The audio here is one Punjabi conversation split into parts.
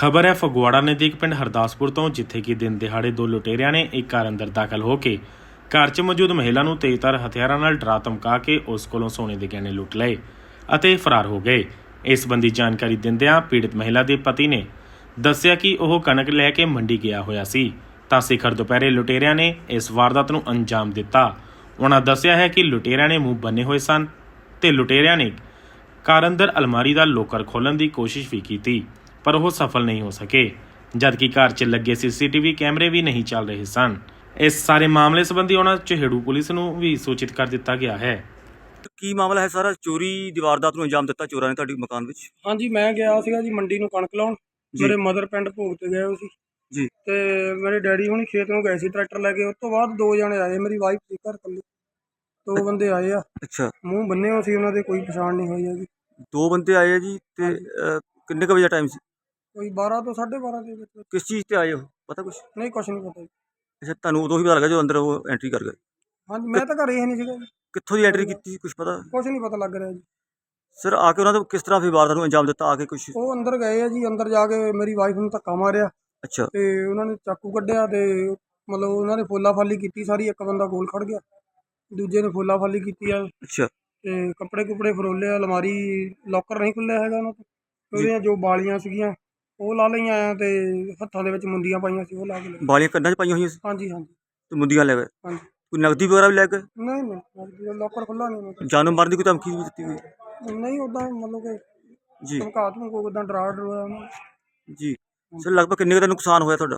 ਖਬਰ ਹੈ, ਫਗਵਾੜਾ ਨਜ਼ਦੀਕ ਪਿੰਡ ਹਰਦਾਸਪੁਰ ਤੋਂ, ਜਿੱਥੇ ਕਿ ਦਿਨ ਦਿਹਾੜੇ ਦੋ ਲੁਟੇਰਿਆਂ ਨੇ ਇੱਕ ਘਰ ਅੰਦਰ ਦਾਖਲ ਹੋ ਕੇ ਘਰ 'ਚ ਮੌਜੂਦ ਮਹਿਲਾ ਨੂੰ ਤੇਜ਼ਧਾਰ ਹਥਿਆਰਾਂ ਨਾਲ ਡਰਾ ਧਮਕਾ ਕੇ ਉਸ ਕੋਲੋਂ ਸੋਨੇ ਦੇ ਗਹਿਣੇ ਲੁੱਟ ਲਏ ਅਤੇ ਫਰਾਰ ਹੋ ਗਏ। ਇਸ ਸੰਬੰਧੀ ਜਾਣਕਾਰੀ ਦਿੰਦਿਆਂ ਪੀੜਤ ਮਹਿਲਾ ਦੇ ਪਤੀ ਨੇ ਦੱਸਿਆ ਕਿ ਉਹ ਕਣਕ ਲੈ ਕੇ ਮੰਡੀ ਗਿਆ ਹੋਇਆ ਸੀ। ਤਾਂ ਸਿਖਰ ਦੁਪਹਿਰੇ ਲੁਟੇਰਿਆਂ ਨੇ ਇਸ ਵਾਰਦਾਤ ਨੂੰ ਅੰਜਾਮ ਦਿੱਤਾ। ਉਹਨਾਂ ਦੱਸਿਆ ਹੈ ਕਿ ਲੁਟੇਰਿਆਂ ਨੇ ਮੂੰਹ ਬੰਨੇ ਹੋਏ ਸਨ ਤੇ ਲੁਟੇਰਿਆਂ ਨੇ ਕਾਰ ਅੰਦਰ ਅਲਮਾਰੀ ਦਾ ਲੋਕਰ ਖੋਲਣ ਦੀ ਕੋਸ਼ਿਸ਼ ਵੀ ਕੀਤੀ। ਪਰ ਉਹ ਸਫਲ ਨਹੀਂ ਹੋ ਸਕੇ ਜਦਕਿ ਘਰ 'ਚ ਲੱਗੇ ਸੀਸੀਟੀਵੀ ਕੈਮਰੇ ਵੀ ਨਹੀਂ ਚੱਲ ਰਹੇ ਸਨ। ਇਸ ਸਾਰੇ ਮਾਮਲੇ ਸੰਬੰਧੀ ਉਹਨਾਂ ਚਿਹੜੂ ਪੁਲਿਸ ਨੂੰ ਵੀ ਸੂਚਿਤ ਕਰ ਦਿੱਤਾ ਗਿਆ ਹੈ। ਕੀ ਮਾਮਲਾ ਹੈ ਸਾਰਾ? ਚੋਰੀ ਦੀ ਵਾਰਦਾਤ ਨੂੰ ਅੰਜਾਮ ਦਿੱਤਾ ਚੋਰਾਂ ਨੇ ਤੁਹਾਡੇ ਮਕਾਨ ਵਿੱਚ? ਹਾਂਜੀ ਮੈਂ ਗਿਆ ਸੀਗਾ ਜੀ ਮੰਡੀ ਨੂੰ ਕਣਕ ਲਾਉਣ। ਮੇਰੇ ਮਦਰ ਪਿੰਡ ਭੋਗ ਤੇ ਗਏ ਹੋਏ ਸੀ। ਜੀ। ਤੇ ਮੇਰੇ ਡੈਡੀ ਹੁਣੀ ਖੇਤ ਨੂੰ ਗਏ ਸੀ ਟਰੈਕਟਰ ਲੈ ਕੇ। ਉਸ ਤੋਂ ਬਾਅਦ ਦੋ ਜਣੇ ਆਏ ਮੇਰੀ ਵਾਈਫ ਸੀ ਘਰ ਇਕੱਲੀ। ਦੋ ਬੰਦੇ ਆਏ ਆ। ਅੱਛਾ। ਮੂੰਹ ਬੰਨੇ ਹੋ ਸੀ ਉਹਨਾਂ ਦੇ ਕੋਈ ਪਛਾਣ ਨਹੀਂ ਹੋਈ ਹੈਗੀ। ਦੋ ਬੰਦੇ ਆਏ ਆ ਜੀ ਤੇ ਅਹ, ਕਿੰਨੇ ਕੁ ਵਜੇ ਟਾਈਮ ਸੀ? ਕੋਈ 12 ਤੋਂ 12:30 ਦੇ ਵਿੱਚ। ਕਿਸ ਚੀਜ਼ ਤੇ ਆਏ ਹੋ? ਪਤਾ ਕੁਛ? ਨਹੀਂ ਕੁਛ ਨਹੀਂ ਪਤਾ ਜੀ। ਅੱਛਾ ਤੁਹਾਨੂੰ ਉਦੋਂ ਹੀ ਪਤਾ ਲੱਗਾ ਜਦੋਂ ਅੰਦਰ ਉਹ ਐਂਟਰੀ ਕਰ ਗਏ? ਹਾਂਜੀ ਮੈਂ ਤਾਂ ਘਰੇ ਹੀ ਨਹੀਂ ਸੀਗਾ ਜੀ। ਕਿੱਥੋਂ ਦੀ ਐਂਟਰੀ ਕੀਤੀ ਕੁਛ ਪਤਾ? ਕੁਛ ਨਹੀਂ ਪਤਾ ਲੱਗ ਰਿਹਾ ਜੀ। ਸਰ ਆ ਕੇ ਉਹਨਾਂ ਨੇ ਕਿਸ ਤਰ੍ਹਾਂ ਫਿਰ ਵਾਰਦਾਤ ਨੂੰ ਅੰਜਾਮ ਦਿੱਤਾ? ਆ ਕੇ ਕੁਛ? ਉਹ ਅੰਦਰ ਗਏ ਆ ਜੀ ਅੰਦਰ ਜਾ ਕੇ ਮੇਰੀ ਵਾਈਫ ਨੂੰ ਧੱਕਾ ਮਾਰਿਆ। ਅੱਛਾ। ਤੇ ਉਹਨਾਂ ਨੇ ਚਾਕੂ ਕੱਢਿਆ ਤੇ ਮਤਲਬ ਉਹਨਾਂ ਨੇ ਫੋਲਾ ਫਾਲੀ ਕੀਤੀ ਸਾਰੀ ਇੱਕ ਬੰਦਾ ਗੋਲ ਖੜ ਗਿਆ। ਦੂਜੇ ਨੇ ਫੋਲਾ ਫਾਲੀ ਕੀਤੀ ਆ। ਅੱਛਾ। ਤੇ ਕੱਪੜੇ ਕੁਪੜੇ ਫਰੋਲੇ ਆ, ਅਲਮਾਰੀ ਲੋਕਰ ਨਹੀਂ ਖੁੱਲਿਆ ਹੈਗਾ ਉਹਨਾਂ ਤੋਂ। ਉਹਦੀਆਂ ਜੋ ਬਾਲੀਆਂ ਸੀਗੀਆਂ ਉਹ ਲਾ ਲਈਆਂ ਆ ਤੇ ਹੱਥਾਂ ਦੇ ਵਿੱਚ ਮੁੰਦੀਆਂ ਪਾਈਆਂ ਸੀ ਉਹ ਲਾ ਕੇ ਲੈ ਗਏ। ਬਾਲੀਆਂ ਕੰਨਾਂ 'ਚ ਪਾਈਆਂ ਹੋਈਆਂ ਸੀ? ਹਾਂਜੀ ਹਾਂਜੀ। ਤੇ ਮੁੰਦੀਆਂ ਲੈ ਗਏ? ਹਾਂਜੀ। ਕੋਈ ਨਗਦੀ ਵਗੈਰਾ ਵੀ ਲੈ ਗਏ? ਨਹੀਂ ਨਹੀਂ ਲੋਕਰ ਖੁੱਲਾ ਨਹੀਂ ਉਹਨਾਂ ਜਾਨੋਂ ਮਾਰਨ ਦੀ ਕੋਈ ਧਮਕੀ ਵੀ ਦਿੱਤੀ ਹੋਈ? ਤੋਂ। ਨਹੀਂ ਉਦਾਂ ਮਤਲਬ ਕਿ ਜੀ। ਧਮਕਾ ਧਮਕੋ ਉਦਾਂ ਡਰਾ ਨੇ। ਜੀ। ਸਰ ਲਗਭਗ ਕਿੰਨੇ ਕੁ ਦਾ ਨੁਕਸਾਨ ਹੋਇਆ ਤੁਹਾਡਾ?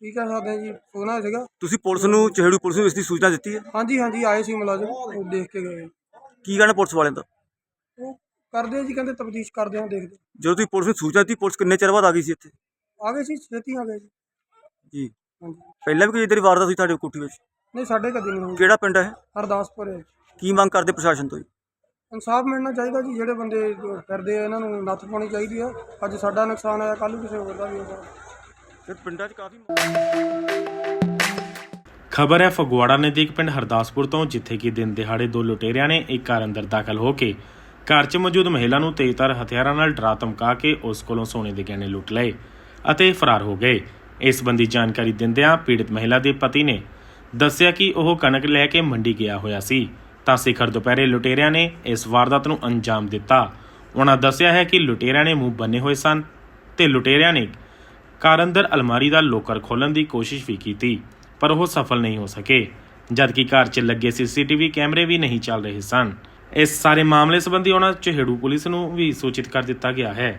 ਕੀ ਕਹਿ ਸਕਦੇ ਹਾਂ ਜੀ ਸੋਨਾ ਸੀਗਾ। ਤੁਸੀਂ ਪੁਲਿਸ ਨੂੰ ਚਿਹੜੂ ਪੁਲਿਸ ਨੂੰ ਇਸ ਦੀ ਸੂਚਨਾ ਦਿੱਤੀ ਹੈ? ਹਾਂਜੀ ਹਾਂਜੀ ਆਏ ਸੀ ਮੁਲਾਜ਼ਮ ਉਹ ਦੇਖ ਕੇ ਗਏ। ਕੀ ਕਹਿਣਾ ਪੁਲਿਸ ਵਾਲਿਆਂ ਦਾ? ਕਰਦੇ ਆ ਜੀ ਕਹਿੰਦੇ ਤਫਤੀਸ਼ ਕਰਦੇ ਆ ਦੇਖਦੇ ਜਦੋਂ ਤੁਸੀਂ ਪੁਲਿਸ ਨੂੰ ਸੂਚਨਾ ਦਿੱਤੀ ਪੁਲਿਸ ਕਿੰਨੇ ਚਿਰ ਬਾਅਦ ਆ ਗਈ ਸੀ ਇੱਥੇ? ਆ ਗਏ ਸੀ ਛੇਤੀ ਆ ਗਏ ਜੀ। ਜੀ। ਹਾਂਜੀ। ਪਹਿਲਾਂ ਵੀ ਕੋਈ ਇਦਾਂ ਦੀ ਵਾਰਦਾਤ ਹੋਈ ਤੁਹਾਡੇ ਕੋਠੀ ਵਿੱਚ? ਨਹੀਂ ਸਾਡੇ ਕਦੇ ਨਹੀਂ ਹੋਈ। ਕਿਹੜਾ ਪਿੰਡ ਹੈ? ਹਰਦਾਸਪੁਰ ਹੈ ਕੀ ਮੰਗ ਕਰਦੇ ਪ੍ਰਸ਼ਾਸਨ ਤੋਂ ਜੀ? ਇਨਸਾਫ ਮਿਲਣਾ ਚਾਹੀਦਾ ਜੀ ਜਿਹੜੇ ਬੰਦੇ ਜੋ ਫਿਰਦੇ ਆ ਇਹਨਾਂ ਨੂੰ ਨੱਥ ਪਾਉਣੀ ਚਾਹੀਦੀ ਆ। ਅੱਜ ਸਾਡਾ ਨੁਕਸਾਨ ਆਇਆ ਕੱਲ ਨੂੰ ਕਿਸੇ ਹੋਰ ਦਾ ਵੀ ਹੋਊਗਾ। ਫਿਰ ਪਿੰਡਾਂ 'ਚ ਕਾਫੀ ਖਬਰ ਹੈ ਫਗਵਾੜਾ ਨਜ਼ਦੀਕ ਪਿੰਡ ਹਰਦਾਸਪੁਰ ਤੋਂ ਜਿੱਥੇ ਕਿ ਦਿਨ ਦਿਹਾੜੇ ਦੋ ਲੁਟੇਰਿਆਂ ਨੇ ਇੱਕ ਘਰ ਅੰਦਰ ਦਾਖਲ ਹੋ ਕੇ ਘਰ 'ਚ ਮੌਜੂਦ ਮਹਿਲਾ ਨੂੰ ਤੇਜ਼ਧਾਰ ਹਥਿਆਰਾਂ ਨਾਲ ਡਰਾ ਧਮਕਾ ਕੇ ਉਸ ਕੋਲੋਂ ਸੋਨੇ ਦੇ ਗਹਿਣੇ ਲੁੱਟ ਲਏ ਅਤੇ ਫਰਾਰ ਹੋ ਗਏ। ਇਸ ਸੰਬੰਧੀ ਜਾਣਕਾਰੀ ਦਿੰਦਿਆਂ ਪੀੜਤ ਮਹਿਲਾ ਦੇ ਪਤੀ ਨੇ ਦੱਸਿਆ ਕਿ ਉਹ ਕਣਕ ਲੈ ਕੇ ਮੰਡੀ ਗਿਆ ਹੋਇਆ ਸੀ। ਤਾਂ ਸਿਖਰ ਦੁਪਹਿਰੇ ਲੁਟੇਰਿਆਂ ਨੇ ਇਸ ਵਾਰਦਾਤ ਨੂੰ ਅੰਜਾਮ ਦਿੱਤਾ। ਉਹਨਾਂ ਦੱਸਿਆ ਹੈ ਕਿ ਲੁਟੇਰਿਆਂ ਨੇ ਮੂੰਹ ਬੰਨੇ ਹੋਏ ਸਨ ਤੇ ਲੁਟੇਰਿਆਂ ਨੇ ਕਾਰ ਅੰਦਰ ਅਲਮਾਰੀ ਦਾ ਲੋਕਰ ਖੋਲਣ ਦੀ ਕੋਸ਼ਿਸ਼ ਵੀ ਕੀਤੀ, ਪਰ ਉਹ ਸਫਲ ਨਹੀਂ ਹੋ ਸਕੇ, ਜਦਕਿ ਘਰ 'ਚ ਲੱਗੇ ਸੀਸੀਟੀਵੀ ਕੈਮਰੇ ਵੀ ਨਹੀਂ ਚੱਲ ਰਹੇ ਸਨ। ਇਸ ਸਾਰੇ ਮਾਮਲੇ ਸੰਬੰਧੀ ਉਹਨਾਂ ਚਿਹੜੂ ਪੁਲਿਸ ਨੂੰ ਵੀ ਸੂਚਿਤ ਕਰ ਦਿੱਤਾ ਗਿਆ ਹੈ।